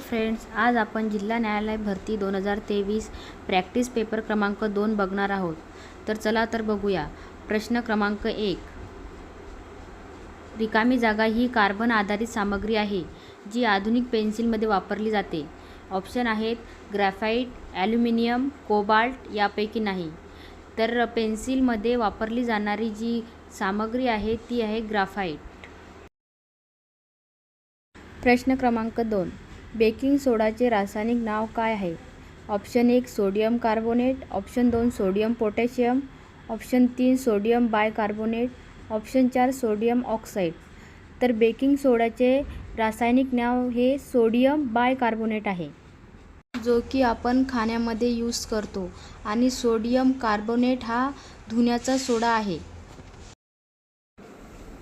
Friends आज आपण जिल्हा न्यायालय भरती दोन हजार तेवीस प्रॅक्टिस पेपर क्रमांक दोन बघणार आहोत. तर चला तर बघूया. प्रश्न क्रमांक एक. रिकामी जागा ही कार्बन आधारित सामग्री आहे जी आधुनिक पेन्सिलमध्ये वापरली जाते. ऑप्शन आहेत ग्रॅफाईट ॲल्युमिनियम कोबाल्ट यापैकी नाही. तर पेन्सिलमध्ये वापरली जाणारी जी सामग्री आहे ती आहे ग्राफाईट प्रश्न क्रमांक दोन. बेकिंग सोडाचे रासायनिक नाव काय आहे? ऑप्शन एक सोडियम कार्बोनेट. ऑप्शन दोन सोडियम पोटॅशियम. ऑप्शन तीन सोडियम बायकार्बोनेट. ऑप्शन चार सोडियम ऑक्साईड. तर बेकिंग सोडाचे रासायनिक नाव हे सोडियम बायकार्बोनेट आहे. जो की आपण खाण्यामध्ये यूज करतो आणि सोडियम कार्बोनेट हा धुण्याचा सोडा आहे.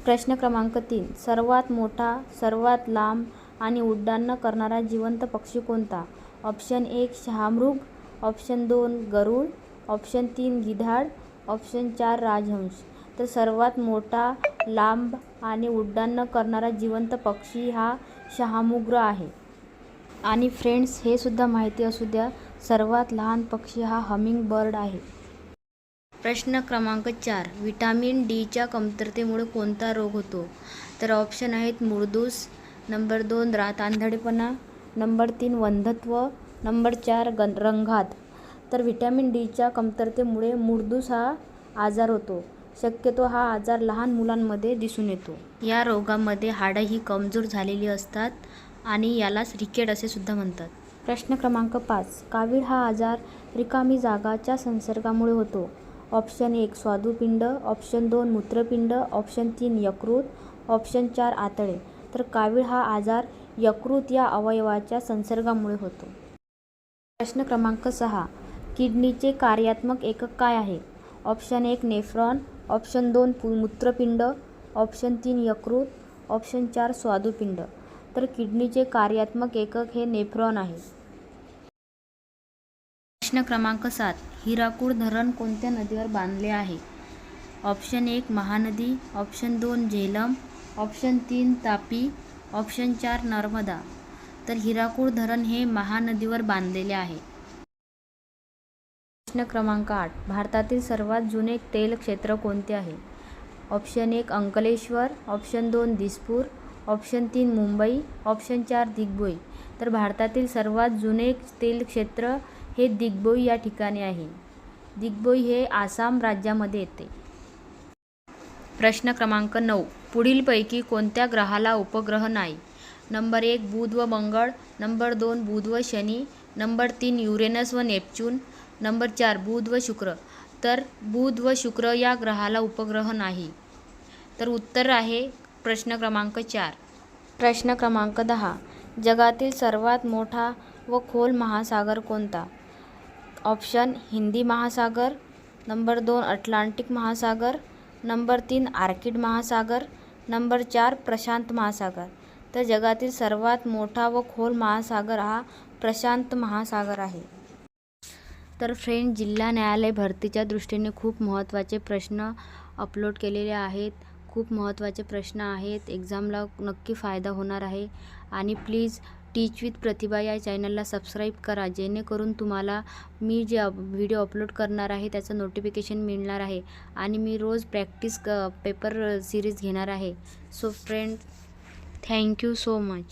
प्रश्न क्रमांक तीन सर्वात मोठा सर्वात लांब आणि उड्डाण करणारा जिवंत पक्षी कोणता? ऑप्शन एक शहामृग. ऑप्शन दोन गरुड. ऑप्शन तीन गिधाड. ऑप्शन चार राजहंस. तर सर्वात मोठा लांब आणि उड्डाण करणारा जिवंत पक्षी हा शहामुग्र आहे. आणि फ्रेंड्स हे सुद्धा माहिती असू द्या सर्वात लहान पक्षी हा हमिंग बर्ड आहे. प्रश्न क्रमांक चार व्हिटॅमिन डीच्या कमतरतेमुळे कोणता रोग होतो? तर ऑप्शन आहेत मुळदूस नंबर दोन रात आंधळेपणा. नंबर तीन वंधत्व. नंबर चार गं रंगात. तर व्हिटॅमिन डीच्या कमतरतेमुळे मुर्दूस हा आजार होतो. शक्यतो हा आजार लहान मुलांमध्ये दिसून येतो. या रोगामध्ये हाडं ही कमजोर झालेली असतात आणि यालाच रिकेट असे सुद्धा म्हणतात. प्रश्न क्रमांक पाच. कावीळ हा आजार रिकामी जागाच्या संसर्गामुळे होतो. ऑप्शन एक स्वादुपिंड. ऑप्शन दोन मूत्रपिंड. ऑप्शन तीन यकृत. ऑप्शन चार आतळे तर कावीळ हा आजार यकृत या अवयवाच्या संसर्गामुळे होतो. प्रश्न क्रमांक सहा. किडनीचे कार्यात्मक एकक काय आहे? ऑप्शन एक नेफ्रॉन ऑप्शन दोन पु मूत्रपिंड ऑप्शन तीन यकृत ऑप्शन चार स्वादुपिंड. तर किडनीचे कार्यात्मक एकक हे नेफ्रॉन आहे. प्रश्न क्रमांक सात. हिराकूड धरण कोणत्या नदीवर बांधले आहे? ऑप्शन एक महानदी ऑप्शन दोन झेलम ऑप्शन तीन तापी ऑप्शन चार नर्मदा. तर हिराकूड धरण हे महानदीवर बांधलेले आहे. प्रश्न क्रमांक आठ. भारतातील सर्वात जुने तेल क्षेत्र कोणते आहे? ऑप्शन एक अंकलेश्वर ऑप्शन दोन दिसपूर ऑप्शन तीन मुंबई ऑप्शन चार दिग्बोई. तर भारतातील सर्वात जुने तेल क्षेत्र हे दिग्बोई या ठिकाणी आहे. दिग्बोई हे आसाम राज्यामध्ये येते. प्रश्न क्रमांक नऊ. पुढीलपैकी कोणत्या ग्रहाला उपग्रह नाही? नंबर एक बुध व मंगळ. नंबर दोन बुध व शनी. नंबर तीन युरेनस व नेपच्यून. नंबर चार बुध व शुक्र. तर बुध व शुक्र या ग्रहाला उपग्रह नाही. तर उत्तर आहे प्रश्न क्रमांक चार. प्रश्न क्रमांक दहा. जगातील सर्वात मोठा व खोल महासागर कोणता? ऑप्शन हिंदी महासागर. नंबर दोन अटलांटिक महासागर. नंबर तीन आर्किड महासागर नंबर चार प्रशांत महासागर. तर जगातील सर्वात मोठा व खोल महासागर हा प्रशांत महासागर आहे. तर फ्रेंड जिल्हा न्यायालय भरतीच्या दृष्टीने खूप महत्त्वाचे प्रश्न अपलोड केलेले आहेत. खूप महत्त्वाचे प्रश्न आहेत. एक्झामला नक्की फायदा होणार आहे. आणि प्लीज टीच विथ प्रतिभा या चॅनलला सबस्क्राईब करा जेणेकरून तुम्हाला मी जे व्हिडिओ अपलोड करणार आहे त्याचं नोटिफिकेशन मिळणार आहे आणि मी रोज प्रॅक्टिस क पेपर सिरीज घेणार आहे. So friend thank you so much.